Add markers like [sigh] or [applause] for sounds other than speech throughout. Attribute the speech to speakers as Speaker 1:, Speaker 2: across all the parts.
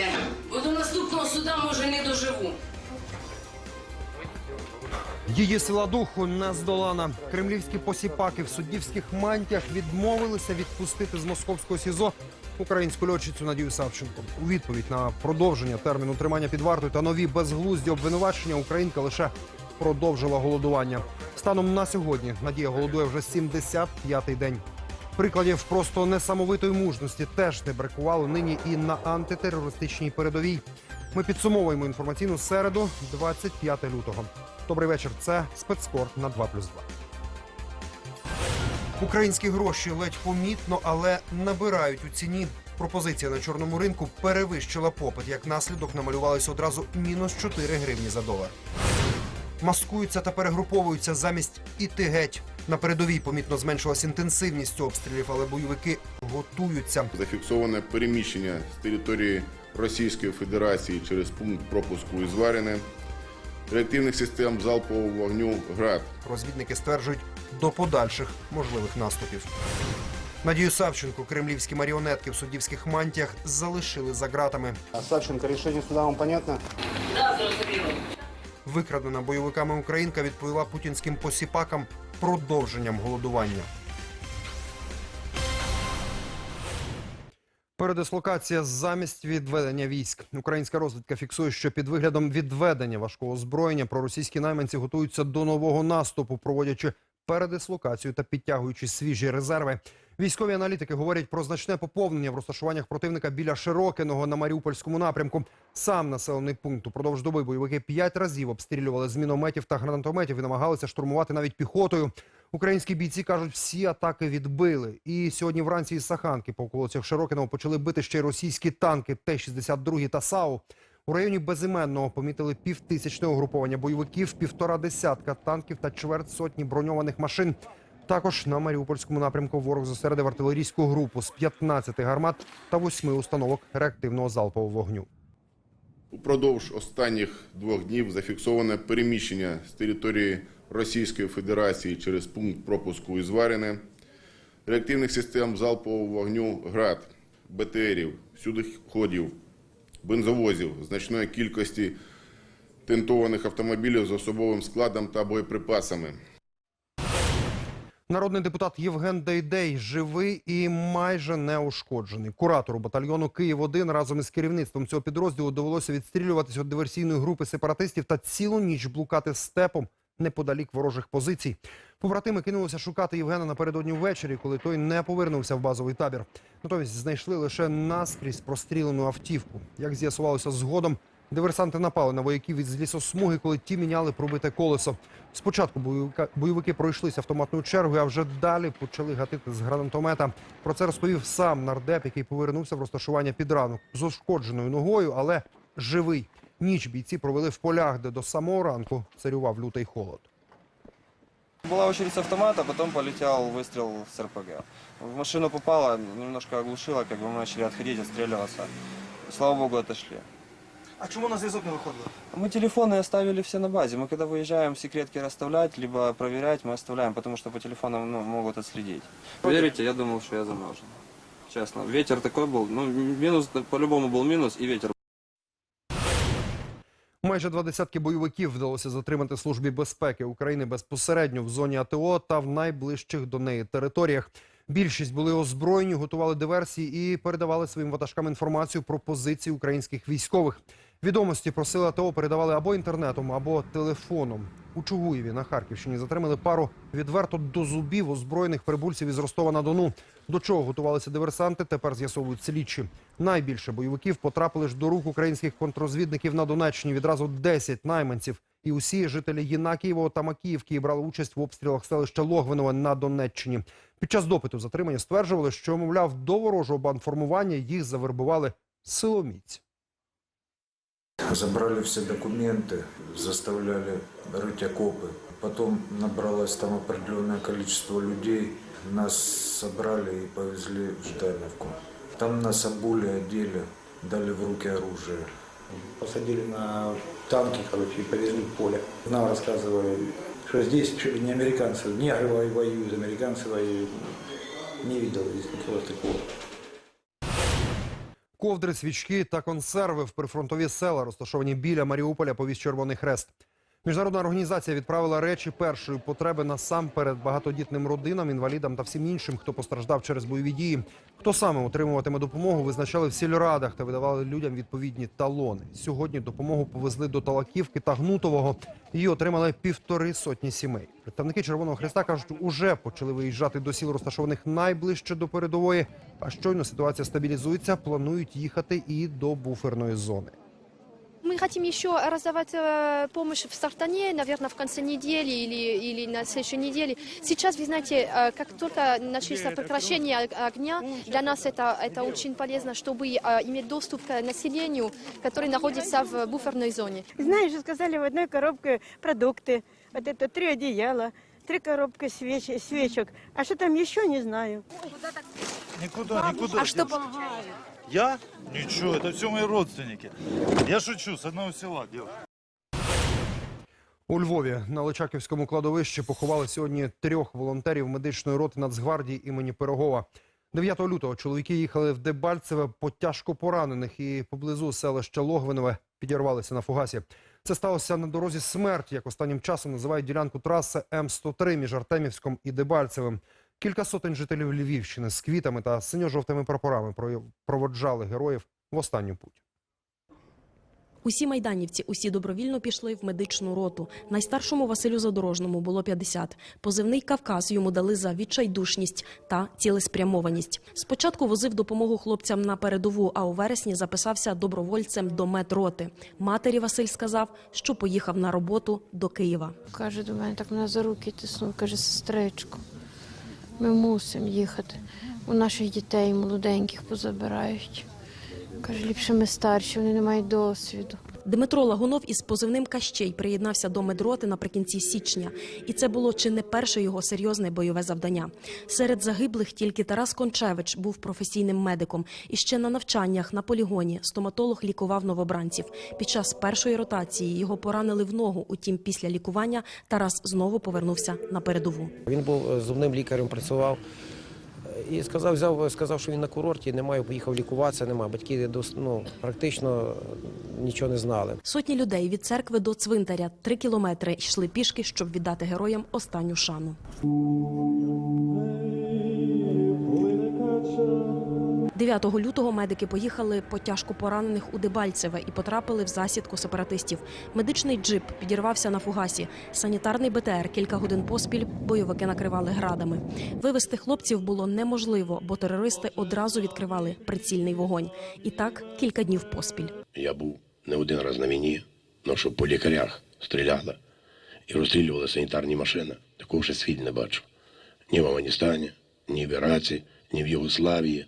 Speaker 1: Давайте, бо до наступного суда може не доживу.
Speaker 2: Її сила духу не здолана. Кремлівські посіпаки в суддівських мантіях відмовилися відпустити з московського СІЗО українську льотчицю Надію Савченко. У відповідь на продовження терміну тримання під вартою та нові безглузді обвинувачення Українка лише продовжила голодування. Станом на сьогодні Надія голодує вже 75-й день. Прикладів просто несамовитої мужності теж не бракувало нині і на антитерористичній передовій. Ми підсумовуємо інформаційну середу, 25 лютого. Добрий вечір. Це спецкор на 2+,2. Українські гроші ледь помітно, але набирають у ціні. Пропозиція на чорному ринку перевищила попит. Як наслідок намалювалися одразу мінус 4 гривні за долар. Маскуються та перегруповуються замість іти геть. На передовій помітно зменшилась інтенсивність обстрілів, але бойовики готуються.
Speaker 3: Зафіксоване переміщення з території Російської Федерації через пункт пропуску Ізваріне, реактивних систем залпового вогню ГРАД,
Speaker 2: Розвідники стверджують до подальших можливих наступів. Надію Савченко, кремлівські маріонетки в суддівських мантіях залишили за ґратами.
Speaker 4: А Савченко, решение суда вам понятно?
Speaker 1: Да, зрозуміло.
Speaker 2: Викрадена бойовиками українка відповіла путінським посіпакам продовженням голодування. Передислокація замість відведення військ. Українська розвідка фіксує, що під виглядом відведення важкого озброєння проросійські найманці готуються до нового наступу, проводячи передислокацію та підтягуючи свіжі резерви. Військові аналітики говорять про значне поповнення в розташуваннях противника біля Широкиного на Маріупольському напрямку. Сам населений пункт упродовж доби бойовики п'ять разів обстрілювали з мінометів та гранатометів і намагалися штурмувати навіть піхотою. Українські бійці кажуть, всі атаки відбили. І сьогодні вранці із Саханки по околицях Широкиного почали бити ще й російські танки Т-62 та САУ. У районі безіменного помітили півтисячне угруповання бойовиків, півтора десятка танків та чверть сотні броньованих машин. Також на Маріупольському напрямку ворог зосередив артилерійську групу з 15 гармат та 8 установок реактивного залпового вогню.
Speaker 3: Упродовж останніх двох днів зафіксоване переміщення з території Російської Федерації через пункт пропуску Ізваріне, реактивних систем залпового вогню ГРАД, БТРів, всюдиходів, бензовозів, значної кількості тентованих автомобілів з особовим складом та боєприпасами.
Speaker 2: Народний депутат Євген Дейдей живий і майже неушкоджений. Куратору батальйону Київ 1 разом із керівництвом цього підрозділу довелося відстрілюватись від диверсійної групи сепаратистів та цілу ніч блукати степом неподалік ворожих позицій. Побратими кинулися шукати Євгена напередодні ввечері, коли той не повернувся в базовий табір. Натомість знайшли лише наскрізь прострілену автівку. Як з'ясувалося згодом, Диверсанти напали на вояків із лісосмуги, коли ті міняли пробите колесо. Спочатку бойовики пройшлися автоматною чергою, а вже далі почали гатити з гранатомета. Про це розповів сам нардеп, який повернувся в розташування під ранок з ушкодженою ногою, але живий. Ніч бійці провели в полях, де до самого ранку царював лютий холод.
Speaker 5: Была очередь с автомата, потом полетел выстрел с РПГ. В машину попало, немножко оглушило, как бы мы начали отходить, отстреливаться. Слава богу, отошли.
Speaker 6: А чому на зв'язок не виходили?
Speaker 5: Мы телефоны оставили все на базе. Мы когда выезжаем секретки расставлять, либо проверять, мы оставляем, потому что по телефонам ну, могут отследить. Верите, я думал, что я заморожен. Честно. Ветер такой был, ну минус, по-любому был минус и ветер
Speaker 2: Майже два десятки бойовиків вдалося затримати службі безпеки України безпосередньо в зоні АТО та в найближчих до неї територіях. Більшість були озброєні, готували диверсії і передавали своїм ватажкам інформацію про позиції українських військових. Відомості про сили АТО передавали або інтернетом, або телефоном. У Чугуєві на Харківщині затримали пару відверто до зубів озброєних прибульців із Ростова на Дону. До чого готувалися диверсанти, тепер з'ясовують слідчі. Найбільше бойовиків потрапили ж до рук українських контрозвідників на Донеччині. Відразу 10 найманців. І усі жителі Єнакієвого та Макіївки брали участь в обстрілах селища Логвинове на Донеччині. Під час допиту затримання стверджували, що, мовляв, до ворожого бандформування їх завербували силоміць.
Speaker 7: Забрали все документы, заставляли рыть окопы. Потом набралось там определенное количество людей. Нас собрали и повезли в Ждановку. Там нас обули, одели, дали в руки оружие.
Speaker 6: Посадили на танки, короче, и повезли в поле. Нам рассказывали, что здесь чуть ли не американцы, негры во- воюют, американцы воюют. Не видел здесь ничего такого.
Speaker 2: Ковдри, свічки та консерви в прифронтові села, розташовані біля Маріуполя, повіз Червоний Хрест. Міжнародна організація відправила речі першої потреби насамперед багатодітним родинам, інвалідам та всім іншим, хто постраждав через бойові дії. Хто саме отримуватиме допомогу, визначали в сільрадах та видавали людям відповідні талони. Сьогодні допомогу повезли до Талаківки та Гнутового. Її отримали півтори сотні сімей. Представники Червоного Хреста кажуть, уже почали виїжджати до сіл, розташованих найближче до передової. А щойно ситуація стабілізується, планують їхати і до буферної зони.
Speaker 8: Мы хотим еще раздавать э, помощь в Сартане, наверное, в конце недели или, или на следующей неделе. Сейчас, вы знаете, э, как только начались прекращение огня, для нас это, это очень полезно, чтобы э, иметь доступ к населению, которое находится в буферной зоне.
Speaker 9: Знаешь, сказали в одной коробке продукты. Вот это три одеяла, три коробки свеч, свечек. А что там еще, не знаю.
Speaker 10: Никуда, никуда.
Speaker 8: А что
Speaker 10: Я? Ничего, это все мои родственники. Я шучу, с одного села делаю.
Speaker 2: У Львові на Личаківському кладовищі поховали сьогодні трьох волонтерів медичної роти Нацгвардії імені Пирогова. 9 лютого чоловіки їхали в Дебальцеве по тяжко поранених і поблизу селища Логвинове підірвалися на фугасі. Це сталося на дорозі смерті, як останнім часом називають ділянку траси М103 між Артемівськом і Дебальцевим. Кілька сотень жителів Львівщини з квітами та синьо-жовтими прапорами про- проводжали героїв в останню путь.
Speaker 11: Усі майданівці, усі добровільно пішли в медичну роту. Найстаршому Василю Задорожному було 50. Позивний Кавказ йому дали за відчайдушність та цілеспрямованість. Спочатку возив допомогу хлопцям на передову, а у вересні записався добровольцем до медроти. Матері Василь сказав, що поїхав на роботу до Києва.
Speaker 9: Каже до мене, так мене за руки тиснув, каже, сестричко, ми мусимо їхати. У наших дітей молоденьких позабирають. Каже, ліпше ми старші, вони не мають досвіду.
Speaker 11: Дмитро Лагунов із позивним Кащей приєднався до медроти наприкінці січня, і це було чи не перше його серйозне бойове завдання. Серед загиблих тільки Тарас Кончевич був професійним медиком. І ще на навчаннях на полігоні стоматолог лікував новобранців. Під час першої ротації його поранили в ногу. Утім, після лікування Тарас знову повернувся на передову.
Speaker 12: Він був е, зубним лікарем, працював і сказав, взяв, сказав, що він на курорті, немає, поїхав лікуватися, немає. Батьки ну, практично нічого не знали.
Speaker 11: Сотні людей від церкви до цвинтаря три кілометри йшли пішки, щоб віддати героям останню шану. 9 лютого медики поїхали по тяжко поранених у Дебальцеве і потрапили в засідку сепаратистів. Медичний джип підірвався на фугасі. Санітарний БТР кілька годин поспіль бойовики накривали градами. Вивести хлопців було неможливо, бо терористи одразу відкривали прицільний вогонь. І так кілька днів поспіль.
Speaker 13: Я був не один раз на війні, але щоб по лікарях стріляли і розстрілювали санітарні машини, такого ще світ не бачив. Ні в Афганістані, ні в Іраці, ні в Югославії.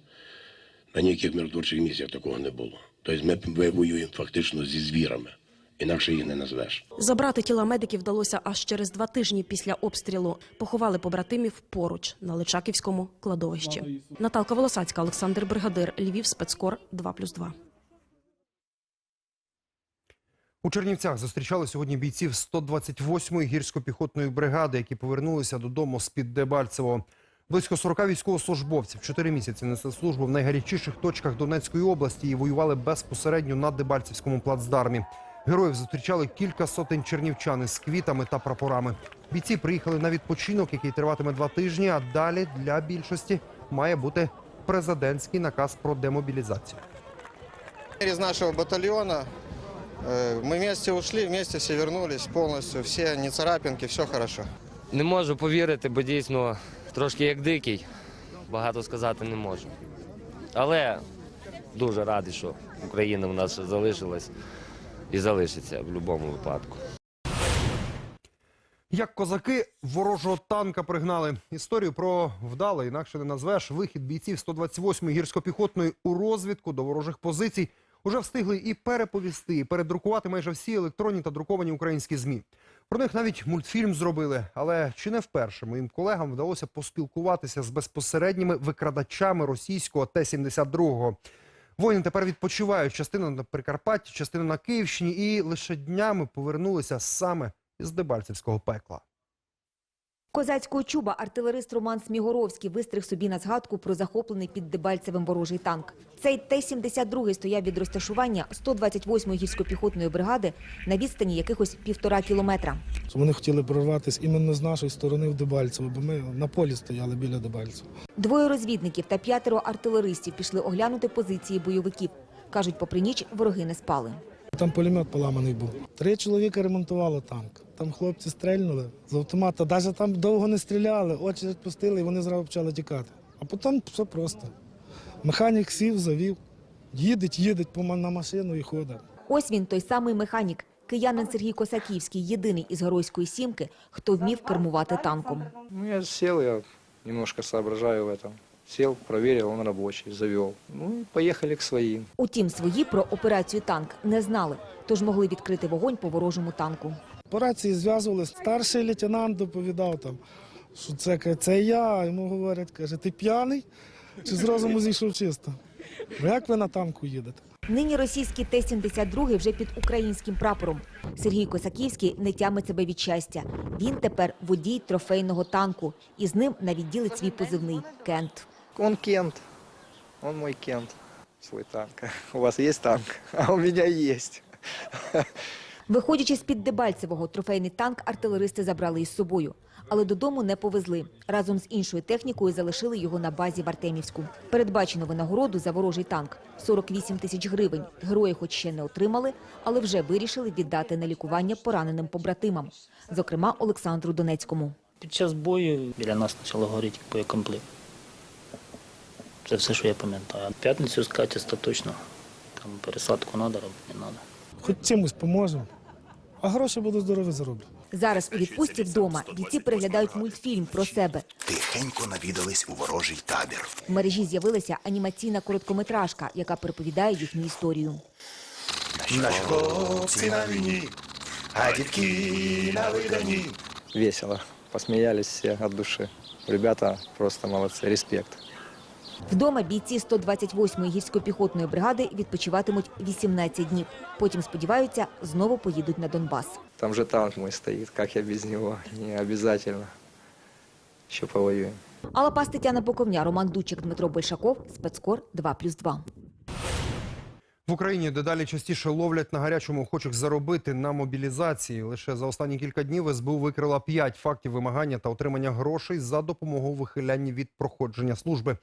Speaker 13: На ніяких миротворчих місіях такого не було. Тобто ми, ми воюємо фактично зі звірами, інакше їх не назвеш.
Speaker 11: Забрати тіла медиків вдалося аж через два тижні після обстрілу. Поховали побратимів поруч на Личаківському кладовищі. Наталка Волосацька, Олександр Бригадир, Львів, спецкор 2+,2.
Speaker 2: У Чернівцях зустрічали сьогодні бійців 128-ї гірсько-піхотної бригади, які повернулися додому з-під Дебальцево. Близько 40 військовослужбовців чотири місяці несли службу в найгарячіших точках Донецької області і воювали безпосередньо на Дебальцевському плацдармі. Героїв зустрічали кілька сотень чернівчан із квітами та прапорами. Бійці приїхали на відпочинок, який триватиме два тижні. А далі для більшості має бути президентський наказ про демобілізацію.
Speaker 5: Из нашего батальона э, мы вместе ушли, вместе все вернулись полностью, все не царапинки, все хорошо.
Speaker 12: Не можу повірити, бо дійсно трошки як дикий. Багато сказати не можу. Але дуже радий, що Україна в нас залишилась і залишиться в будь-якому випадку.
Speaker 2: Як козаки ворожого танка пригнали. Історію про вдалий, інакше не назвеш, вихід бійців 128-ї гірсько-піхотної у розвідку до ворожих позицій уже встигли і переповісти, і передрукувати майже всі електронні та друковані українські ЗМІ. Про них навіть мультфільм зробили. Але чи не вперше моїм колегам вдалося поспілкуватися з безпосередніми викрадачами російського Т-72. Воїни тепер відпочивають частина на Прикарпатті, частина на Київщині, і лише днями повернулися саме із Дебальцевського пекла.
Speaker 14: Козацького чуба артилерист Роман Смігоровський вистриг собі на згадку про захоплений під Дебальцевим ворожий танк. Цей Т-72 стояв від розташування 128-ї гірсько-піхотної бригади на відстані якихось півтора кілометра.
Speaker 15: Вони хотіли прорватися іменно з нашої сторони в Дебальцево, бо ми на полі стояли біля Дебальцева.
Speaker 14: Двоє розвідників та п'ятеро артилеристів пішли оглянути позиції бойовиків. Кажуть, попри ніч вороги не спали.
Speaker 15: Там пулемет поламаний був. Три чоловіка ремонтували танк. Там хлопці стрельнули з автомата. Навіть там довго не стріляли, очі відпустили, і вони зразу почали тікати. А потім все просто. Механік сів, завів, їдеть, їдеть на машину і ходить.
Speaker 14: Ось він, той самий механік. Киянин Сергій Косаківський, єдиний із Геройської сімки, хто вмів кермувати танком.
Speaker 5: Ну, я сел, я немножко соображаю в этом. Сел, проверил, он рабочий, завел. Ну, и поехали к своим.
Speaker 14: Утім, свої про операцію танк не знали, тож могли відкрити вогонь по ворожому танку.
Speaker 15: По рації зв'язувалися. Старший лейтенант доповідав там, що це, це я. Йому говорять, каже, ти п'яний чи з розуму зійшов чисто? «Ну, Як ви на танку їдете?
Speaker 14: Нині російський Т-72 вже під українським прапором. Сергій Косаківський не тямить себе від щастя. Він тепер водій трофейного танку. І з ним навіть ділить свій позивний – Кент.
Speaker 5: Он Кент. Он мой Кент. Свой танк. [laughs] У вас есть танк? [laughs] А у меня есть.
Speaker 14: Виходячи з-під Дебальцевого, трофейний танк артилеристи забрали із собою. Але додому не повезли. Разом з іншою технікою залишили його на базі в Артемівську. Передбачено винагороду за ворожий танк – 48 тисяч гривень. Герої хоч ще не отримали, але вже вирішили віддати на лікування пораненим побратимам. Зокрема, Олександру Донецькому.
Speaker 16: Під час бою біля нас почало горіти боєкомплект. Це все, що я пам'ятаю. В п'ятницю сказати остаточно. Там пересадку треба робити, не треба.
Speaker 15: Хоч чимось поможемо, а гроші буду здорові зароблю.
Speaker 14: Зараз у відпустці вдома бійці переглядають мультфільм про себе.
Speaker 17: Тихенько навідались у ворожий табір.
Speaker 14: В мережі з'явилася анімаційна короткометражка, яка переповідає їхню історію.
Speaker 17: Наші хлопці на війні, а дітки на видані.
Speaker 5: Весело. Посмеялись все от души. Ребята просто молодцы. Респект.
Speaker 14: Вдома бійці 128-ї гірсько-піхотної бригади відпочиватимуть 18 днів. Потім, сподіваються, знову поїдуть на Донбас.
Speaker 5: Там же танк мой стоит. Как я без него? Не обязательно. Еще повоюем.
Speaker 14: Алла Пас, Тетяна Поковня, Роман Дучик, Дмитро Большаков, Спецкор 2+,2.
Speaker 2: В Україні дедалі частіше ловлять на гарячому охочих заробити на мобілізації. Лише за останні кілька днів СБУ викрила 5 фактів вимагання та отримання грошей за допомогою вихиляння від проходження служби.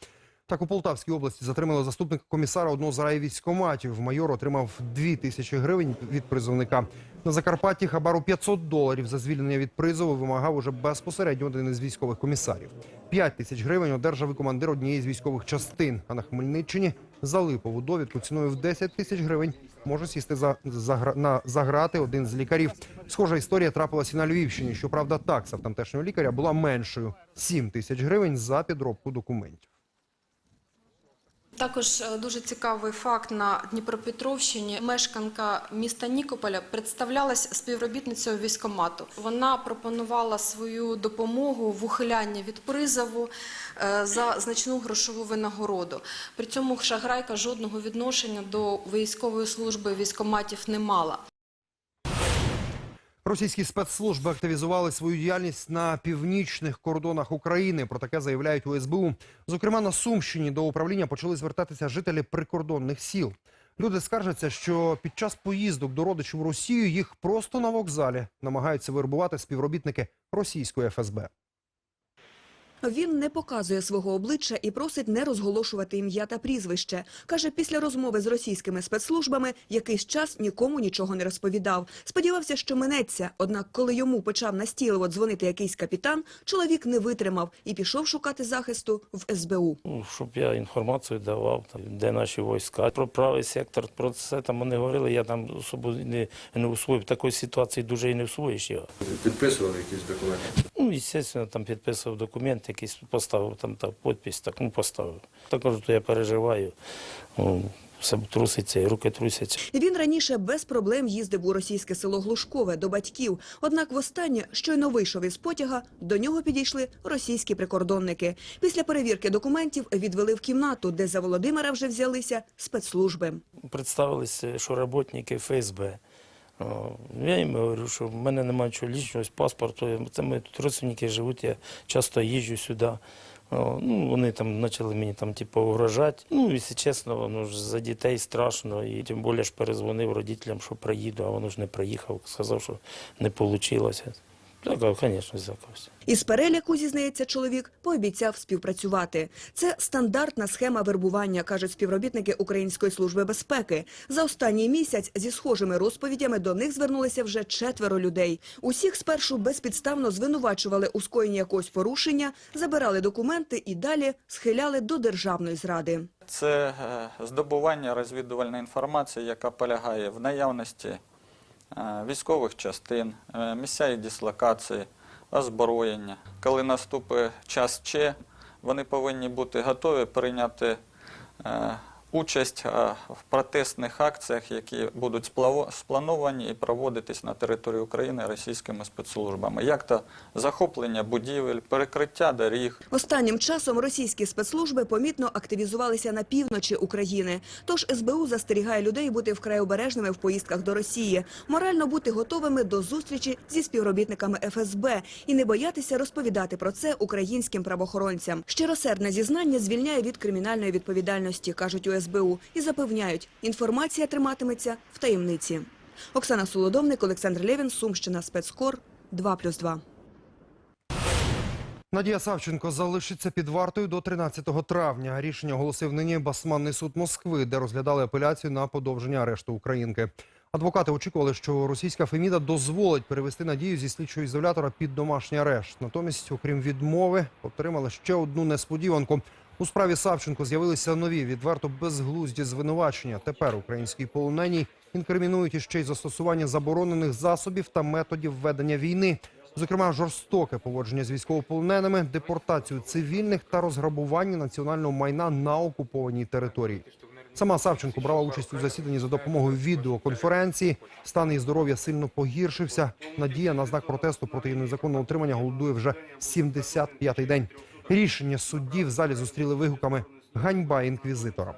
Speaker 2: Так, у Полтавській області затримали заступника комісара одного з райвійськоматів. Майор отримав 2 тисячі гривень від призовника. На Закарпатті хабару 500 доларів за звільнення від призову вимагав уже безпосередньо один із військових комісарів. 5 тисяч гривень одержав і командир однієї з військових частин. А на Хмельниччині за липову довідку ціною в 10 тисяч гривень може сісти за, за, на, за грати один з лікарів. Схожа історія трапилася на Львівщині. Щоправда, такса в тамтешнього лікаря була меншою – 7 тисяч гривень за підробку документів.
Speaker 18: Також е, дуже цікавий факт на Дніпропетровщині. Мешканка міста Нікополя представлялась співробітницею військомату. Вона пропонувала свою допомогу в ухилянні від призову е, за значну грошову винагороду. При цьому шаграйка жодного відношення до військової служби військоматів не мала.
Speaker 2: Російські спецслужби активізували свою діяльність на північних кордонах України. Про таке заявляють у СБУ. Зокрема, на Сумщині до управління почали звертатися жителі прикордонних сіл. Люди скаржаться, що під час поїздок до родичів в Росію їх просто на вокзалі намагаються вирбувати співробітники російської ФСБ.
Speaker 19: Він не показує свого обличчя і просить не розголошувати ім'я та прізвище. Каже, після розмови з російськими спецслужбами якийсь час нікому нічого не розповідав. Сподівався, що минеться. Однак, коли йому почав настійливо дзвонити якийсь капітан, чоловік не витримав і пішов шукати захисту в СБУ.
Speaker 16: Ну, щоб я інформацію давав, там, де наші війська. Про правий сектор, про це там вони говорили, я там особо не, не усвоїв. Такої ситуації дуже і не всвоїш його.
Speaker 20: Підписували якісь документи?
Speaker 16: Ну, звісно, там підписував документ, якийсь поставив там та підпис, так ну поставив. Також то я переживаю. Ну, все труситься, і руки трусяться.
Speaker 19: Він раніше без проблем їздив у російське село Глушкове до батьків. Однак востаннє, щойно вийшов із потяга, до нього підійшли російські прикордонники. Після перевірки документів відвели в кімнату, де за Володимира вже взялися спецслужби.
Speaker 16: Представилися, що роботники ФСБ.
Speaker 21: О, Я їм говорю, що в мене немає чого лічного, паспорту. Це мої тут родственники живуть, я часто їжджу сюди. Ну, вони там почали мені там, типу, угрожати. Ну, якщо чесно, воно ж за дітей страшно. І тим більше ж перезвонив родителям, що приїду, а воно ж не приїхав. Сказав, що не вийшло. Так, звісно, злякався.
Speaker 19: Із переляку, зізнається чоловік, пообіцяв співпрацювати. Це стандартна схема вербування, кажуть співробітники Української служби безпеки. За останній місяць зі схожими розповідями до них звернулися вже четверо людей. Усіх спершу безпідставно звинувачували у скоєнні якогось порушення, забирали документи і далі схиляли до державної зради.
Speaker 22: Це е, здобування розвідувальної інформації, яка полягає в наявності військових частин, е, місця їх дислокації, озброєння. Коли наступить час Ч, вони повинні бути готові прийняти е, участь е, в протестних акціях, які будуть сплановані і проводитись на території України російськими спецслужбами, як то захоплення будівель, перекриття доріг,
Speaker 19: Останнім часом російські спецслужби помітно активізувалися на півночі України. Тож СБУ застерігає людей бути вкрай обережними в поїздках до Росії, морально бути готовими до зустрічі зі співробітниками ФСБ і не боятися розповідати про це українським правоохоронцям. Щиросердне зізнання звільняє від кримінальної відповідальності, кажуть у СБУ, і запевняють, інформація триматиметься в таємниці. Оксана Солодовник, Олександр Левін, Сумщина, Спецкор, 2+,2.
Speaker 2: Надія Савченко залишиться під вартою до 13 травня. Рішення оголосив нині Басманний суд Москви, де розглядали апеляцію на подовження арешту українки. Адвокати очікували, що російська Феміда дозволить перевести Надію зі слідчого ізолятора під домашній арешт. Натомість, окрім відмови, отримали ще одну несподіванку. У справі Савченко з'явилися нові відверто безглузді звинувачення. Тепер українській полоненій інкримінують іще й застосування заборонених засобів та методів ведення війни. Зокрема, жорстоке поводження з військовополоненими, депортацію цивільних та розграбування національного майна на окупованій території. Сама Савченко брала участь у засіданні за допомогою відеоконференції. Стан її здоров'я сильно погіршився. Надія на знак протесту проти її незаконного утримання голодує вже 75-й день. Рішення судді в залі зустріли вигуками «Ганьба інквізиторам».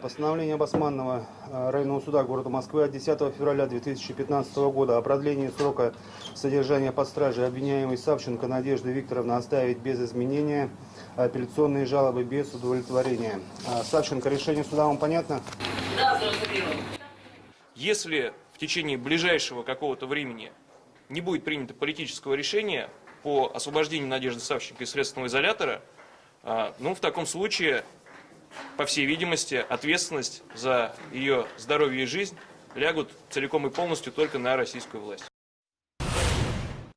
Speaker 4: Постановление Басманного э, районного суда города Москвы от 10 февраля 2015 года о продлении срока содержания под стражей обвиняемой Савченко Надежды Викторовны оставить без изменения апелляционные жалобы без удовлетворения. А, Савченко, решение суда вам понятно?
Speaker 1: Да, зрозуміло.
Speaker 23: Если в течение ближайшего какого-то времени не будет принято политического решения по освобождению Надежды Савченко из следственного изолятора, ну, в таком случае, по всей видимости, ответственность за ее здоровье и жизнь лягут целиком и полностью только на российскую власть.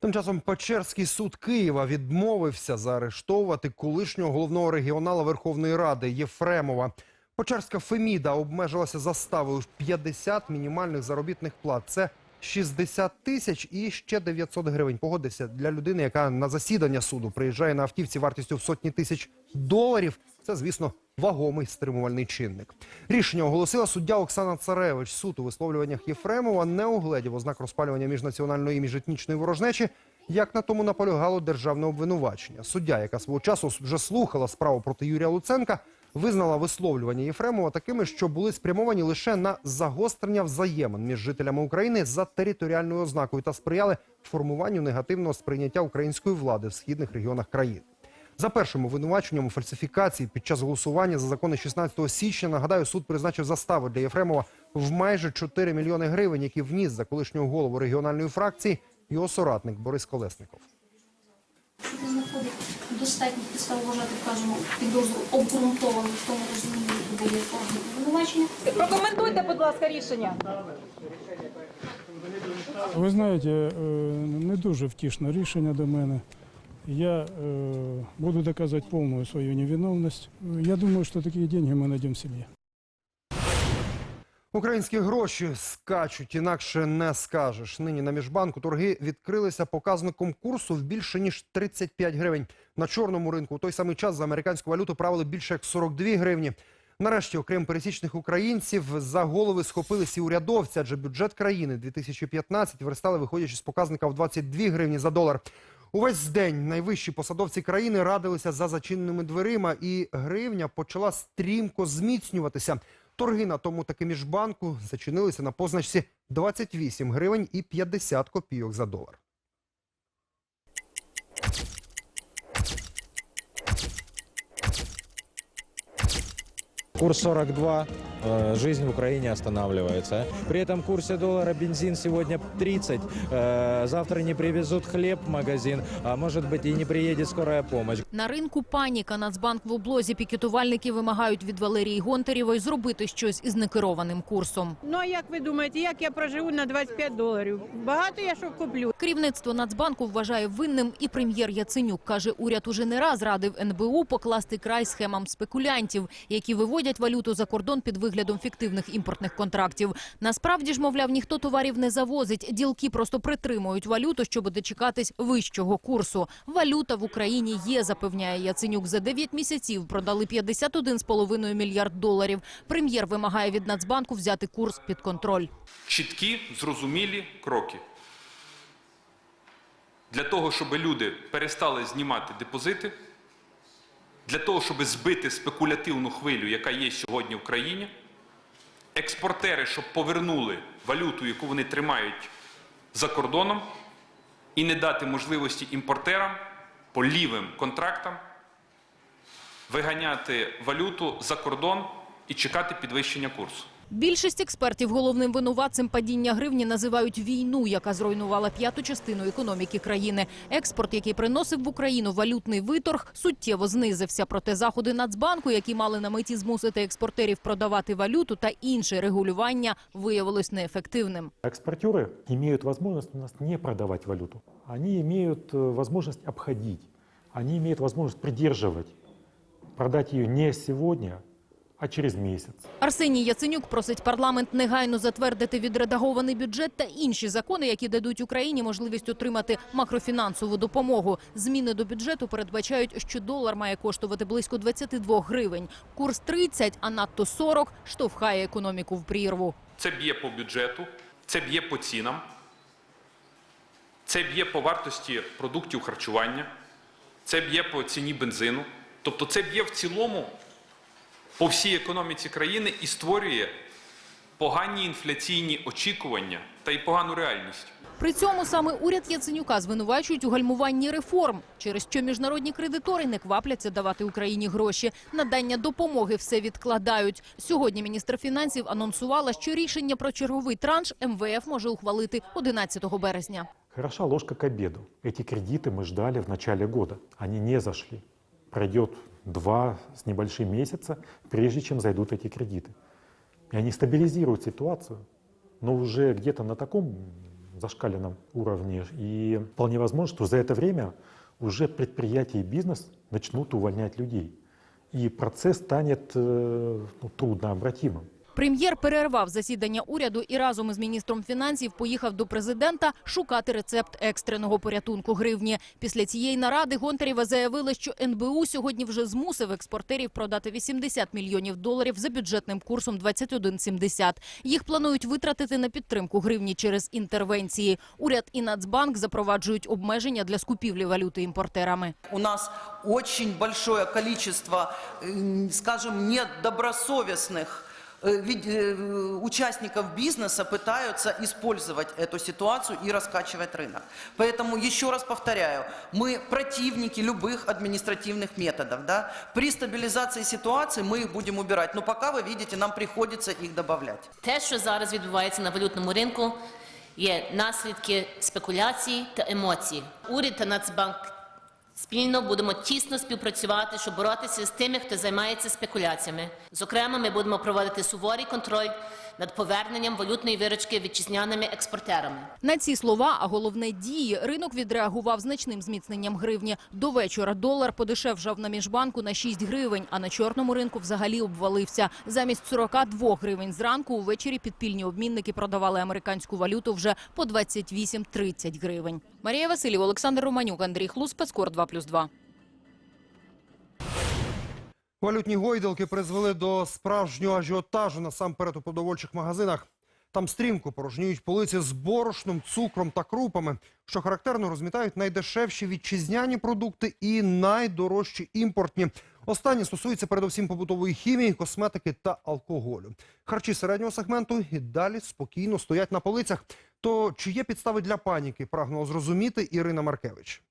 Speaker 2: Тим часом Печерський суд Києва відмовився заарештовувати колишнього головного регіонала Верховної Ради Єфремова. Печерська Феміда обмежилася заставою в 50 мінімальних заробітних плат. Це 60 тисяч і ще 900 гривень. Погодися для людини, яка на засідання суду приїжджає на автівці вартістю в сотні тисяч доларів. Це, звісно, вагомий стримувальний чинник. Рішення оголосила суддя Оксана Царевич. Суд у висловлюваннях Єфремова не угледів ознак розпалювання міжнаціональної і міжетнічної ворожнечі, як на тому наполягало державне обвинувачення. Суддя, яка свого часу вже слухала справу проти Юрія Луценка, визнала висловлювання Єфремова такими, що були спрямовані лише на загострення взаємин між жителями України за територіальною ознакою та сприяли формуванню негативного сприйняття української влади в східних регіонах країни. За першим обвинуваченням у фальсифікації під час голосування за закони 16 січня, нагадаю, суд призначив заставу для Єфремова в майже 4 мільйони гривень, які вніс за колишнього голову регіональної фракції його соратник Борис Колесников.
Speaker 24: Суди знаходить достатньо підстав вважати, вказану підозру обґрунтовану в тому розумінні, де є органи обвинувачення.
Speaker 25: Прокоментуйте, будь ласка, рішення.
Speaker 26: Ви знаєте, е, не дуже втішне рішення до мене. Я е, буду доказувати повну свою невиновність. Я думаю, що такі гроші ми знайдемо в сім'ї.
Speaker 2: Українські гроші скачуть, інакше не скажеш. Нині на міжбанку торги відкрилися показником курсу в більше ніж 35 гривень. На чорному ринку у той самий час за американську валюту правили більше як 42 гривні. Нарешті, окрім пересічних українців, за голови схопилися і урядовці, адже бюджет країни 2015 верстали, виходячи з показника в 22 гривні за долар. Увесь день найвищі посадовці країни радилися за зачиненими дверима, і гривня почала стрімко зміцнюватися. Торги на тому таки міжбанку зачинилися на позначці 28 гривень і 50 копійок за долар.
Speaker 27: Курс 42, э, жизнь в Украине останавливается. При этом курсе доллара бензин сегодня 30, э, завтра не привезут хлеб в магазин, а может быть и не приедет скорая помощь.
Speaker 28: На ринку паніка. Нацбанк в облозі пікетувальники вимагають від Валерії Гонтарєвої зробити щось із некерованим курсом.
Speaker 29: Ну а як ви думаєте, як я проживу на 25 доларів? Багато я що куплю?
Speaker 28: Керівництво Нацбанку вважає винним і прем'єр Яценюк. Каже, уряд уже не раз радив НБУ покласти край схемам спекулянтів, які виводять валюту за кордон під виглядом фіктивних імпортних контрактів. Насправді ж, мовляв, ніхто товарів не завозить. Ділки просто притримують валюту, щоб дочекатись вищого курсу. Валюта в Україні є, запевняє Яценюк. За 9 місяців продали 51,5 мільярд доларів. Прем'єр вимагає від Нацбанку взяти курс під контроль.
Speaker 30: чіткі, зрозумілі кроки. Для того, щоб люди перестали знімати депозити, для того, щоб збити спекулятивну хвилю, яка є сьогодні в країні, експортери, щоб повернули валюту, яку вони тримають за кордоном, і не дати можливості імпортерам по лівим контрактам виганяти валюту за кордон і чекати підвищення курсу.
Speaker 28: Більшість експертів головним винуватцем падіння гривні називають війну, яка зруйнувала п'яту частину економіки країни. Експорт, який приносив в Україну валютний виторг, суттєво знизився. Проте заходи Нацбанку, які мали на меті змусити експортерів продавати валюту та інше регулювання, виявилось неефективним.
Speaker 31: Экспортеры имеют возможность у нас не продавать валюту. Они имеют э, возможность обходить. Они имеют возможность придерживать. Продать ее не сегодня, а через месяц.
Speaker 28: Арсеній Яценюк просить парламент негайно затвердити відредагований бюджет та інші закони, які дадуть Україні можливість отримати макрофінансову допомогу. Зміни до бюджету передбачають, що долар має коштувати близько 22 гривень. Курс 30, а надто 40 штовхає економіку в прірву.
Speaker 30: Це б'є по бюджету, це б'є по цінам, це б'є по вартості продуктів харчування, це б'є по ціні бензину. Тобто це б'є в цілому по всій економіці країни і створює погані інфляційні очікування та й погану реальність.
Speaker 28: При цьому саме уряд Яценюка звинувачують у гальмуванні реформ, через що міжнародні кредитори не квапляться давати Україні гроші. Надання допомоги все відкладають. Сьогодні міністр фінансів анонсувала, що рішення про черговий транш МВФ може ухвалити 11 березня.
Speaker 31: Хороша ложка к обеду. Эти кредиты мы ждали в начале года. Они не зашли. Пройдет два с небольшим месяца, прежде чем зайдут эти кредиты. И они стабилизируют ситуацию, но уже где-то на таком зашкаленном уровне. И вполне возможно, что за это время уже предприятия и бизнес начнут увольнять людей. И процесс станет э, ну, труднообратимым.
Speaker 28: Прем'єр перервав засідання уряду і разом із міністром фінансів поїхав до президента шукати рецепт екстреного порятунку гривні. Після цієї наради Гонтарєва заявила, що НБУ сьогодні вже змусив експортерів продати 80 мільйонів доларів за бюджетним курсом 21,70. Їх планують витратити на підтримку гривні через інтервенції. Уряд і Нацбанк запроваджують обмеження для скупівлі валюти імпортерами.
Speaker 32: У нас очень большое количество, м, скажем, недобросовестных э, вид- э, участников бизнеса пытаются использовать эту ситуацию и раскачивать рынок. Поэтому еще раз повторяю, мы противники любых административных методов. Да? При стабилизации ситуации мы их будем убирать, но пока вы видите, нам приходится их добавлять.
Speaker 33: Те, що зараз відбувається на валютному ринку, є наслідки спекуляцій та емоцій. Уряд та Нацбанк спільно будемо тісно співпрацювати, щоб боротися з тими, хто займається спекуляціями. Зокрема, ми будемо проводити суворий контроль над поверненням валютної виручки вітчизняними експортерами.
Speaker 28: На ці слова, а головне дії, ринок відреагував значним зміцненням гривні. До вечора долар подешевшав на міжбанку на 6 гривень, а на чорному ринку взагалі обвалився. Замість 42 гривень зранку увечері підпільні обмінники продавали американську валюту вже по 28-30 гривень. Марія Васильєва, Олександр Романюк, Андрій Хлус, Спецкор 2+,2.
Speaker 2: Валютні гойдалки призвели до справжнього ажіотажу насамперед у продовольчих магазинах. Там стрімко порожнюють полиці з борошном, цукром та крупами. Що характерно, розмітають найдешевші вітчизняні продукти і найдорожчі імпортні. Останні стосуються передусім побутової хімії, косметики та алкоголю. Харчі середнього сегменту і далі спокійно стоять на полицях. То чи є підстави для паніки, прагнула зрозуміти Ірина Маркевич.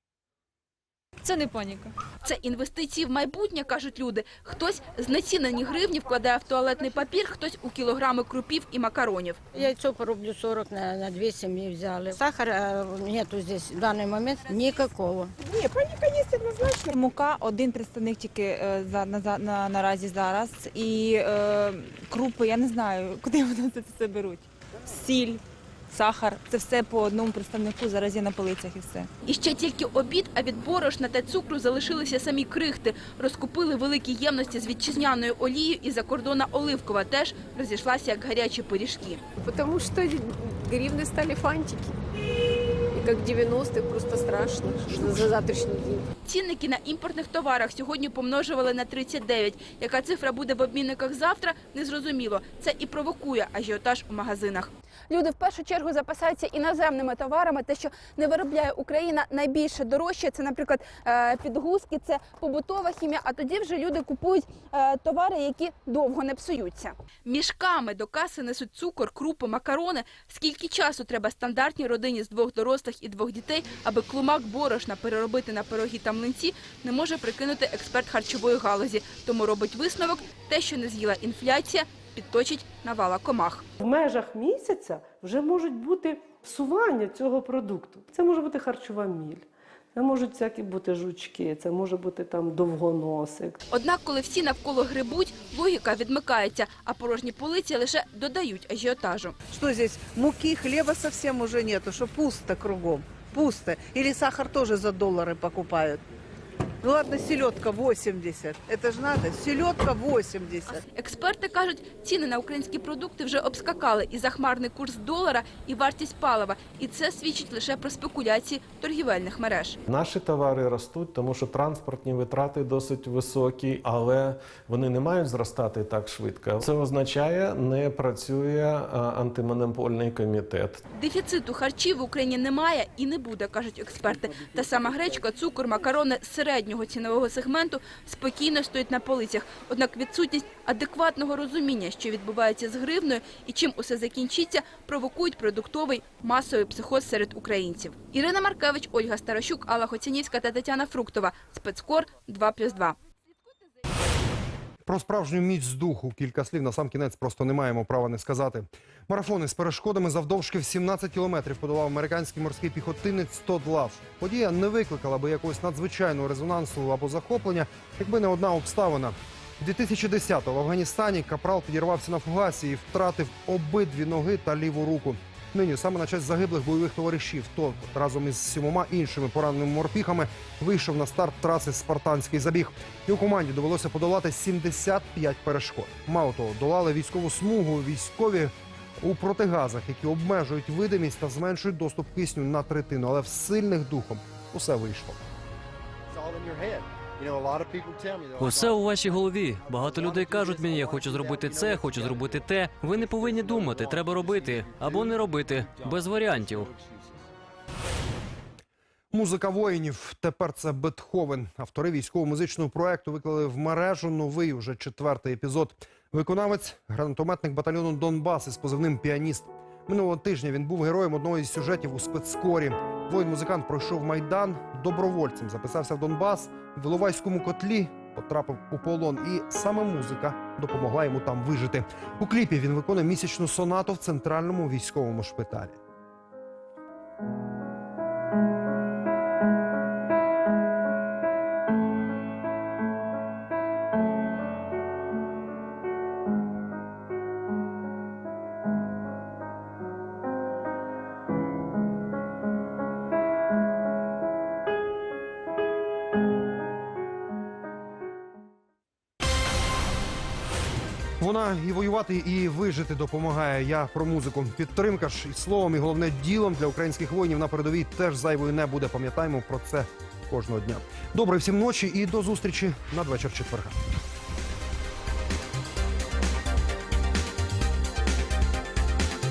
Speaker 34: Це не паніка. Це інвестиції в майбутнє, кажуть люди. Хтось знецінені гривні вкладає в туалетний папір, хтось у кілограми крупів і макаронів.
Speaker 35: Яйцо по рублю 40 на, на две семьи взяли. Сахара э, нету здесь в данный момент никакого.
Speaker 36: Ні, паніка є однозначно. Мука один представник тільки е, за, на, за- на, наразі зараз. І е, крупи, я не знаю, [laughs] куди вони це все беруть. Сіль, сахар це все по одному представнику зараз є на полицях і все.
Speaker 34: І ще тільки обід, а від борошна та цукру залишилися самі крихти. Розкупили великі ємності з вітчизняною олією і закордонна оливкова теж розійшлася як гарячі пиріжки.
Speaker 37: Потому что гривны стали фантики. Как 90-х просто страшно за завтрашний день.
Speaker 34: Цінники на імпортних товарах сьогодні помножували на 39. Яка цифра буде в обмінниках завтра, незрозуміло. Це і провокує ажіотаж у магазинах.
Speaker 38: Люди в першу чергу запасаються іноземними товарами. Те, що не виробляє Україна, найбільше дорожче. Це, наприклад, е, підгузки, це побутова хімія. А тоді вже люди купують е, товари, які довго не псуються.
Speaker 34: Мішками до каси несуть цукор, крупи, макарони. Скільки часу треба стандартній родині з двох дорослих і двох дітей, аби клумак борошна переробити на пироги та млинці, не може прикинути експерт харчової галузі. Тому робить висновок, те, що не з'їла інфляція, підточить навала комах.
Speaker 39: В межах місяця вже можуть бути псування цього продукту. Це може бути харчова міль, це можуть всякі бути жучки, це може бути там довгоносик.
Speaker 34: Однак, коли всі навколо грибуть, логіка відмикається, а порожні полиці лише додають ажіотажу.
Speaker 40: Что здесь? Муки, хлеба совсем уже нету, что пусто кругом. Пусто. Или сахар тоже за доллары покупают. Ну ладно, селедка 80. Это же надо. Селедка 80.
Speaker 34: Експерти кажуть, ціни на українські продукти вже обскакали і захмарний курс долара, і вартість палива. І це свідчить лише про спекуляції торгівельних мереж.
Speaker 41: Наші товари ростуть, тому що транспортні витрати досить високі, але вони не мають зростати так швидко. Це означає, не працює а, антимонопольний комітет.
Speaker 34: Дефіциту харчів в Україні немає і не буде, кажуть експерти. Та сама гречка, цукор, макарони середнього цінового сегменту спокійно стоїть на полицях. Однак відсутність адекватного розуміння, що відбувається з гривною і чим усе закінчиться, провокують продуктовий масовий психоз серед українців. Ірина Маркевич, Ольга Старощук, Алла Хоцянівська та Тетяна Фруктова. Спецкор 2+,2.
Speaker 2: Про справжню міць духу кілька слів на сам кінець просто не маємо права не сказати. Марафони з перешкодами завдовжки в 17 кілометрів подолав американський морський піхотинець Тодд Лав. Подія не викликала би якогось надзвичайного резонансу або захоплення, якби не одна обставина. 2010-го в Афганістані капрал підірвався на фугасі і втратив обидві ноги та ліву руку. Нині саме на честь загиблих бойових товаришів Тодд разом із сімома іншими пораненими морпіхами вийшов на старт траси Спартанський забіг. Його команді довелося подолати 75 перешкод. Мало того, долали військову смугу, військові у протигазах, які обмежують видимість та зменшують доступ кисню на третину. Але в сильних духом усе вийшло.
Speaker 42: Усе у вашій голові. Багато людей кажуть мені, я хочу зробити це, хочу зробити те. Ви не повинні думати, треба робити або не робити, без варіантів.
Speaker 2: Музика воїнів. Тепер це Бетховен. Автори військово-музичного проекту виклали в мережу новий уже четвертий епізод. Виконавець гранатометник батальйону Донбас із позивним піаніст. Минулого тижня він був героєм одного із сюжетів у спецкорі. Воїн-музикант пройшов майдан добровольцем. Записався в Донбас в Іловайському котлі. Потрапив у полон, і саме музика допомогла йому там вижити. У кліпі він виконує місячну сонату в центральному військовому шпиталі. І і вижити допомагає. Я про музику. Підтримка ж і словом, і головне ділом для українських воїнів на передовій теж зайвою не буде. Пам'ятаємо про це кожного дня. Добре, всім ночі і до зустрічі надвечір четверга.